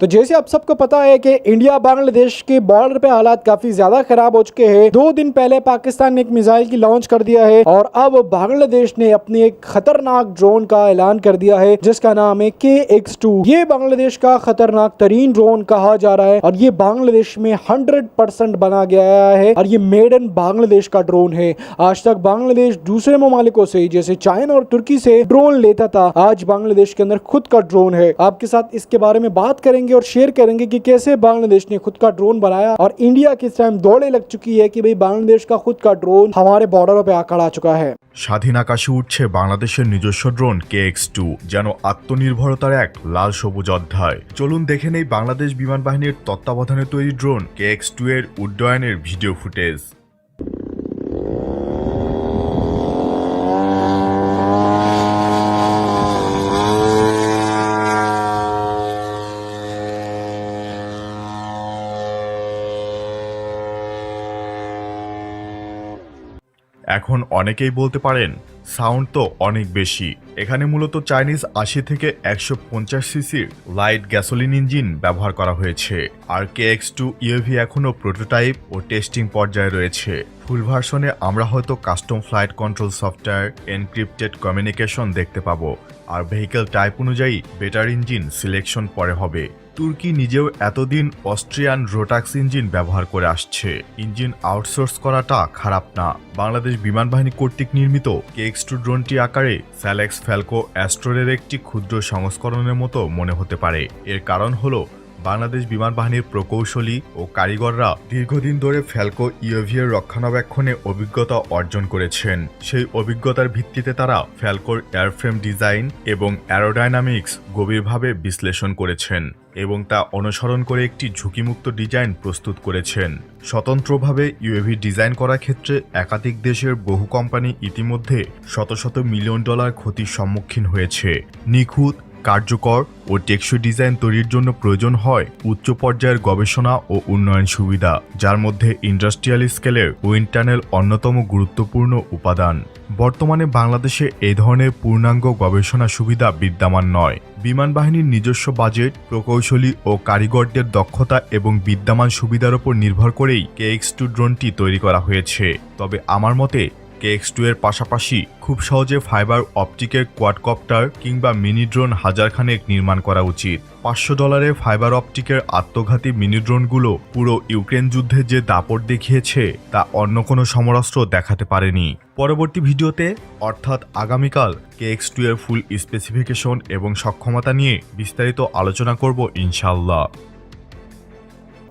तो जैसे आप सबको पता है कि इंडिया, बांग्लादेश के बॉर्डर पे हालात काफ़ी ज़्यादा खराब हो चुके हैं। दो दिन पहले पाकिस्तान ने एक मिसाइल की लॉन्च कर दिया है और अब बांग्लादेश ने अपने एक खतरनाक ड्रोन का ऐलान कर दिया है, जिसका नाम है के एक्स टू ये बांग्लादेश का खतरनाक तरीन ड्रोन कहा जा रहा है और ये बांग्लादेश में हंड्रेड परसेंट बना गया है और ये मेड इन बांग्लादेश का ड्रोन है। आज तक बांग्लादेश दूसरे ममालिकों से, जैसे चाइना और तुर्की से ड्रोन लेता था। आज बांग्लादेश के अंदर खुद का ड्रोन है। आपके साथ इसके बारे में बात करेंगे। और शेयर करेंगे कि कैसे बांग्लादेश ने खुद का ड्रोन बनाया और इंडिया किस टाइम दौड़े लग चुकी है कि भाई बांग्लादेश का खुद का ड्रोन हमारे बॉर्डरों पे आकर आ चुका है স্বাধীন আকাশে উঠছে বাংলাদেশের নিজস্ব ড্রোন কে এক্স টু যেন আত্মনির্ভরতার এক লাল সবুজ অধ্যায় চলুন দেখে নেই বাংলাদেশ বিমান বাহিনীর তত্ত্বাবধানে তৈরি ড্রোন কে এক্স টু এর উড্ডয়নের ভিডিও ফুটেজ এখন অনেকেই বলতে পারেন সাউন্ড তো অনেক বেশি। এখানে মূলত চাইনিজ আশি থেকে একশো পঞ্চাশ সিসির লাইট গ্যাসোলিন ইঞ্জিন ব্যবহার করা হয়েছে। আর কে এক্স টু ইউভি এখনও প্রোটোটাইপ ও টেস্টিং পর্যায়ে রয়েছে। ফুল ভার্সনে আমরা হয়তো custom flight control software, encrypted communication দেখতে পাবো। আর ভেহিকেল টাইপ অনুযায়ী বেটার ইঞ্জিন সিলেকশন পরে হবে। তুর্কি নিজেও এতদিন অস্ট্রিয়ান রোটাক্স ইঞ্জিন ব্যবহার করে আসছে। ইঞ্জিন আউটসোর্স করাটা খারাপ না। বাংলাদেশ বিমান বাহিনী কর্তৃক নির্মিত কেক্স টু ড্রোনটি আকারে ফ্যালেক্স ফ্যালকো অ্যাস্ট্রোরের একটি ক্ষুদ্র সংস্করণের মতো মনে হতে পারে। এর কারণ হলো বাংলাদেশ বিমান বাহিনীর প্রকৌশলী ও কারিগররা দীর্ঘদিন ধরে ফ্যালকো ইউভি এর রক্ষণাবেক্ষণে অভিজ্ঞতা অর্জন করেছেন। সেই অভিজ্ঞতার ভিত্তিতে তারা ফ্যালকোর এয়ারফ্রেম ডিজাইন এবং অ্যারোডাইনামিক্স গভীরভাবে বিশ্লেষণ করেছেন এবং তা অনুসরণ করে একটি ঝুঁকিমুক্ত ডিজাইন প্রস্তুত করেছেন। স্বতন্ত্রভাবে ইউএভি ডিজাইন করার ক্ষেত্রে একাধিক দেশের বহু কোম্পানি ইতিমধ্যে শত শত মিলিয়ন ডলার ক্ষতির সম্মুখীন হয়েছে। নিখুঁত কার্যকর ও টেকসই ডিজাইন তৈরির জন্য প্রয়োজন হয় উচ্চ পর্যায়ের গবেষণা ও উন্নয়ন সুবিধা, যার মধ্যে ইন্ডাস্ট্রিয়াল স্কেলের উইন্ড টানেল অন্যতম গুরুত্বপূর্ণ উপাদান। বর্তমানে বাংলাদেশে এই ধরনের পূর্ণাঙ্গ গবেষণা সুবিধা বিদ্যমান নয়। বিমান বাহিনীর নিজস্ব বাজেট, প্রকৌশলী ও কারিগরদের দক্ষতা এবং বিদ্যমান সুবিধার উপর নির্ভর করেই কে এক্স টু ড্রোনটি তৈরি করা হয়েছে। তবে আমার মতে কেএক্স টু এর পাশাপাশি খুব সহজে ফাইবার অপটিকের কোয়াডকপ্টার কিংবা মিনি ড্রোন হাজার খানেক নির্মাণ করা উচিত। পাঁচশো ডলারে ফাইবার অপটিকের আত্মঘাতী মিনি ড্রোনগুলো পুরো ইউক্রেন যুদ্ধে যে দাপট দেখিয়েছে, তা অন্য কোনো সমরাস্ত্র দেখাতে পারেনি। পরবর্তী ভিডিওতে, অর্থাৎ আগামীকাল কেএক্স টু এর ফুল স্পেসিফিকেশন এবং সক্ষমতা নিয়ে বিস্তারিত আলোচনা করব ইনশাল্লাহ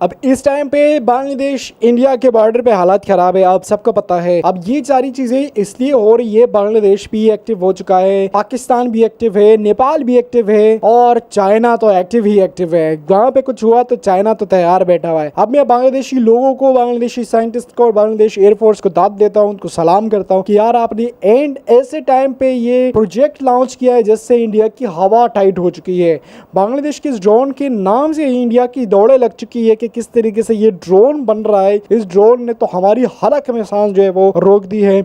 अब इस टाइम पे बांग्लादेश इंडिया के बॉर्डर पे हालात खराब है, आप सबको पता है। अब ये सारी चीज़ें इसलिए हो रही है, बांग्लादेश भी एक्टिव हो चुका है, पाकिस्तान भी एक्टिव है, नेपाल भी एक्टिव है, और चाइना तो एक्टिव ही एक्टिव है। वहाँ पे कुछ हुआ तो चाइना तो तैयार बैठा हुआ है। अब मैं बांग्लादेशी लोगों को, बांग्लादेशी साइंटिस्ट को और बांग्लादेश एयरफोर्स को दाद देता हूँ, उनको सलाम करता हूँ कि यार आपने एंड ऐसे टाइम पे ये प्रोजेक्ट लॉन्च किया है जिससे इंडिया की हवा टाइट हो चुकी है। बांग्लादेश के ड्रोन के नाम से इंडिया की दौड़े लग चुकी है कि किस तरीके से ये ड्रोन बन रहा है। इस ड्रोन ने तो हमारी हलक में सांस जो है वो रोक दी है।